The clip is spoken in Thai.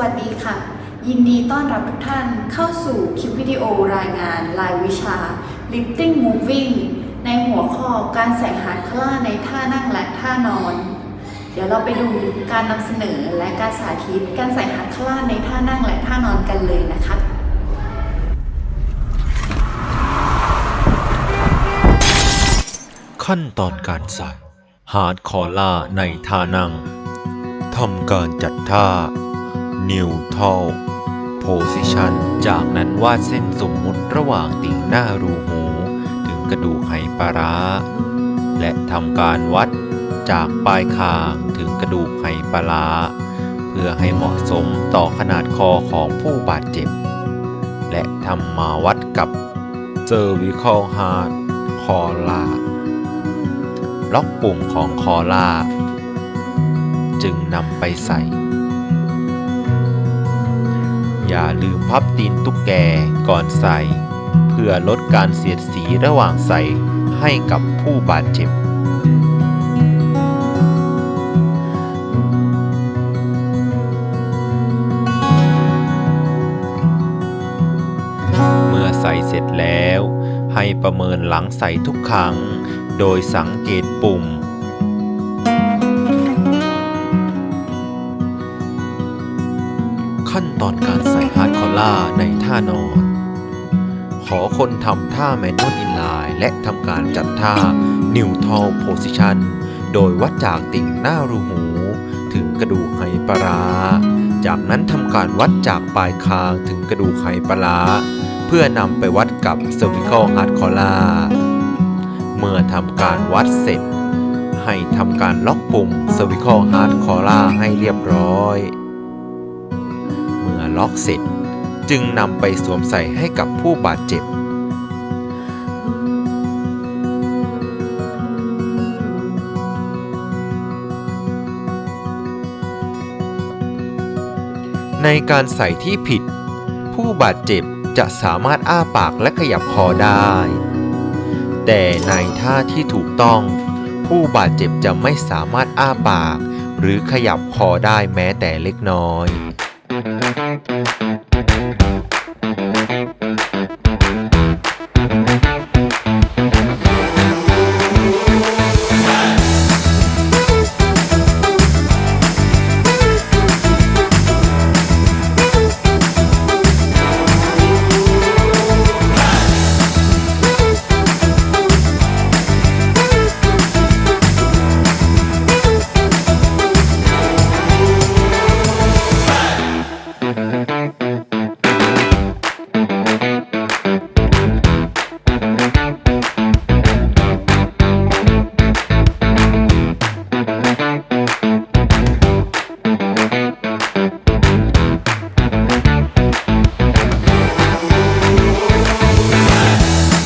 วัสดีค่ะ ยินดีต้อนรับทุกท่านเข้าสู่คลิปวิดีโอรายงานรายวิชา Lifting Moving ในหัวข้อการใส่หาร์ดคล่าในท่านั่งและท่านอน เดี๋ยวเราไปดูการนำเสนอและการสาธิตการใส่หาร์ดคล่าในท่านั่งและท่านอนกันเลยนะคะขั้นตอนการใส่หาร์ดคอล่าในท่านั่งทำการจัดท่า neutral position จากนั้นวาดเส้นสมมุติระหว่างติ่งหน้ารูหู ถึงกระดูกไหปลาร้า และทำการวัดจากปลายคางถึงกระดูกไหปลาร้า เพื่อให้เหมาะสมต่อขนาดคอของผู้บาดเจ็บ และทำมาวัดกับ cervical hard collar ล็อกปุ่มของคอลา จึงนำไปใส่ อย่าลืมพับตีนตุ๊กแกก่อนใส่ เพื่อลดการเสียดสีระหว่างใส่ให้กับผู้บาดเจ็บเมื่อใส่เสร็จแล้ว ให้ประเมินหลังใส่ทุกครั้ง โดยสังเกตปุ่ม ขั้นตอนการใส่ฮาร์ดคอล่าในท่านอน ขอคนทำท่าแมนนวลอินไลน์และทำการจัดท่า Neutral Position โดยวัดจากติ่งหน้ารูหู ถึงกระดูกไหปลา จากนั้นทำการวัดจากปลายคางถึงกระดูกไหปลา เพื่อนำไปวัดกับ cervical hard collar เมื่อทำการวัดเสร็จ ให้ทำการล็อกปุ่ม cervical hard collar ให้เรียบร้อย ล็อกเสร็จ จึงนำไปสวมใส่ให้กับผู้บาดเจ็บ ในการใส่ที่ผิด ผู้บาดเจ็บจะสามารถอ้าปากและขยับคอได้ แต่ในท่าที่ถูกต้อง ผู้บาดเจ็บจะไม่สามารถอ้าปาก หรือขยับคอได้แม้แต่เล็กน้อย Thank you.